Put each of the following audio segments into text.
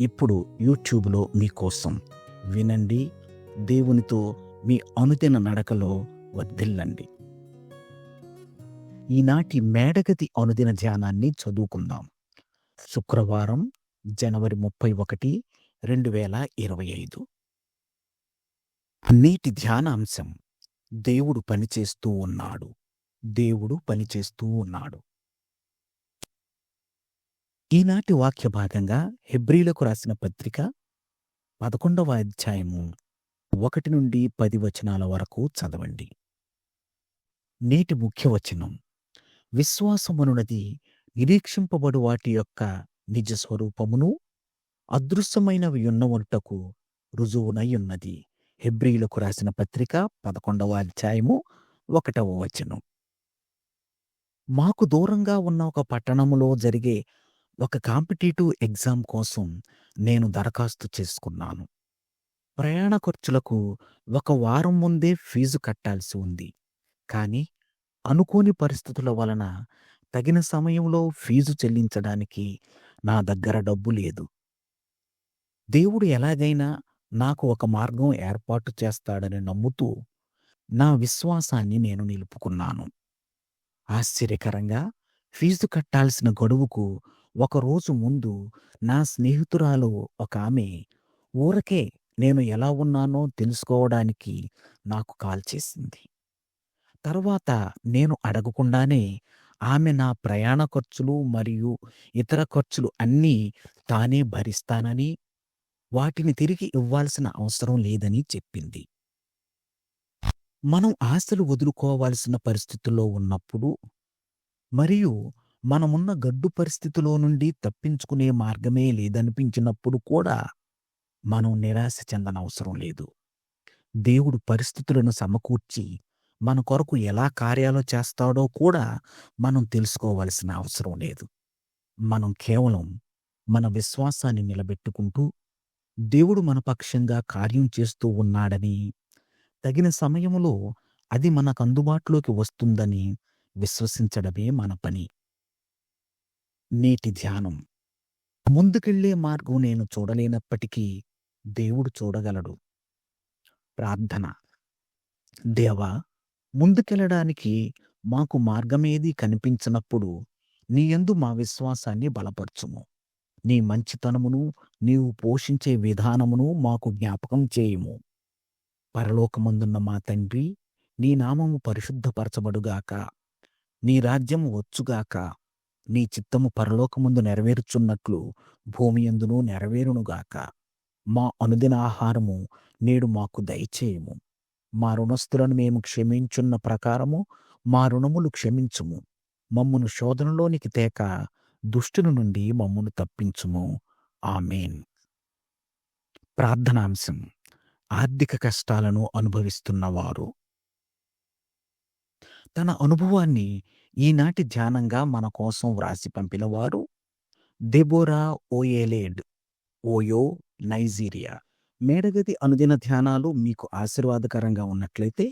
ఇప్పుడు యూట్యూబ్లో మీకోసం వినండి దేవునితో మీ అనుదిన నడకలో వర్ధిల్లండి. ఈనాటి మేడగతి అనుదిన ధ్యానాన్ని చదువుకుందాం. శుక్రవారం జనవరి ముప్పై ఒకటి రెండు వేల ఇరవై ఐదు. నేటి ధ్యానాంశం దేవుడు పనిచేస్తూ ఉన్నాడు. దేవుడు పనిచేస్తూ ఉన్నాడు. ఈనాటి వాక్య భాగంగా హెబ్రీలకు రాసిన పత్రిక పదకొండవ అధ్యాయము ఒకటి నుండి పది వచనాల వరకు చదవండి. నేటి ముఖ్య వచనం. విశ్వాసమునున్నది నిరీక్షింపబడు వాటి యొక్క నిజ స్వరూపమును అదృశ్యమైనవి ఉన్నవనుటకు రుజువునై ఉన్నది. హెబ్రీలకు రాసిన పత్రిక పదకొండవ అధ్యాయము ఒకటవ వచనం. మాకు దూరంగా ఉన్న ఒక పట్టణములో జరిగే ఒక కాంపిటేటివ్ ఎగ్జామ్ కోసం నేను దరఖాస్తు చేసుకున్నాను. ప్రయాణ ఖర్చులకు ఒక వారం ముందే ఫీజు కట్టాల్సి ఉంది. కానీ అనుకోని పరిస్థితుల వలన తగిన సమయంలో ఫీజు చెల్లించడానికి నా దగ్గర డబ్బు లేదు. దేవుడు ఎలాగైనా నాకు ఒక మార్గం ఏర్పాటు చేస్తాడని నమ్ముతూ నా విశ్వాసాన్ని నేను నిలుపుకున్నాను. ఆశ్చర్యకరంగా ఫీజు కట్టాల్సిన గడువుకు ఒక రోజు ముందు నా స్నేహితురాలు ఒక ఆమె ఊరకే నేను ఎలా ఉన్నానో తెలుసుకోవడానికి నాకు కాల్ చేసింది. తర్వాత నేను అడగకుండానే ఆమె నా ప్రయాణ ఖర్చులు మరియు ఇతర ఖర్చులు అన్నీ తానే భరిస్తానని వాటిని తిరిగి ఇవ్వాల్సిన అవసరం లేదని చెప్పింది. మనం ఆశలు వదులుకోవాల్సిన పరిస్థితుల్లో ఉన్నప్పుడు మరియు మనమున్న గడ్డు పరిస్థితిలో నుండి తప్పించుకునే మార్గమే లేదనిపించినప్పుడు కూడా మనం నిరాశ చెందనవసరం లేదు. దేవుడు పరిస్థితులను సమకూర్చి మన కొరకు ఎలా కార్యాలు చేస్తాడో కూడా మనం తెలుసుకోవాల్సిన అవసరం లేదు. మనం కేవలం మన విశ్వాసాన్ని నిలబెట్టుకుంటూ దేవుడు మన పక్షంగా కార్యం చేస్తూ ఉన్నాడని తగిన సమయంలో అది మనకు అందుబాటులోకి వస్తుందని విశ్వసించడమే మన పని. నేటి ధ్యానం. ముందుకెళ్ళే మార్గం నేను చూడలేనప్పటికీ దేవుడు చూడగలడు. ప్రార్థన. దేవా ముందుకెళ్ళడానికి మాకు మార్గమేది కనిపించినప్పుడు నీ యందు మా విశ్వాసాన్ని బలపరచుము. నీ మంచితనమును నీవు పోషించే విధానమును మాకు జ్ఞాపకం చేయుము. పరలోకమందున్న మా తండ్రి నీ నామము పరిశుద్ధపరచబడుగాక. నీ రాజ్యము వచ్చుగాక. నీ చిత్తము పరలోకముందు నెరవేరుచున్నట్లు భూమి ఎందును నెరవేరునుగాక మా అనుదిన ఆహారము నేడు మాకు దయచేయము. మా రుణస్థులను మేము క్షమించున్న ప్రకారము మా రుణములు క్షమించుము. మమ్మును శోధనలోనికి తేక దుష్టుని నుండి మమ్మును తప్పించుము. ఆమెన్. ప్రార్థనాంశం. ఆర్థిక కష్టాలను అనుభవిస్తున్నవారు. తన అనుభవాన్ని ఈనాటి ధ్యానంగా మన కోసం వ్రాసి పంపినవారు దెబోరా ఓయేలేడ్ ఓయో నైజీరియా. మేడగది అనుదిన ధ్యానాలు మీకు ఆశీర్వాదకరంగా ఉన్నట్లయితే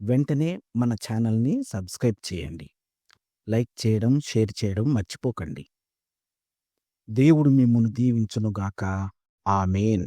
వెంటనే మన ఛానల్ని సబ్స్క్రైబ్ చేయండి. లైక్ చేయడం షేర్ చేయడం మర్చిపోకండి. దేవుడు మిమ్మల్ని దీవించునుగాక. ఆమెన్.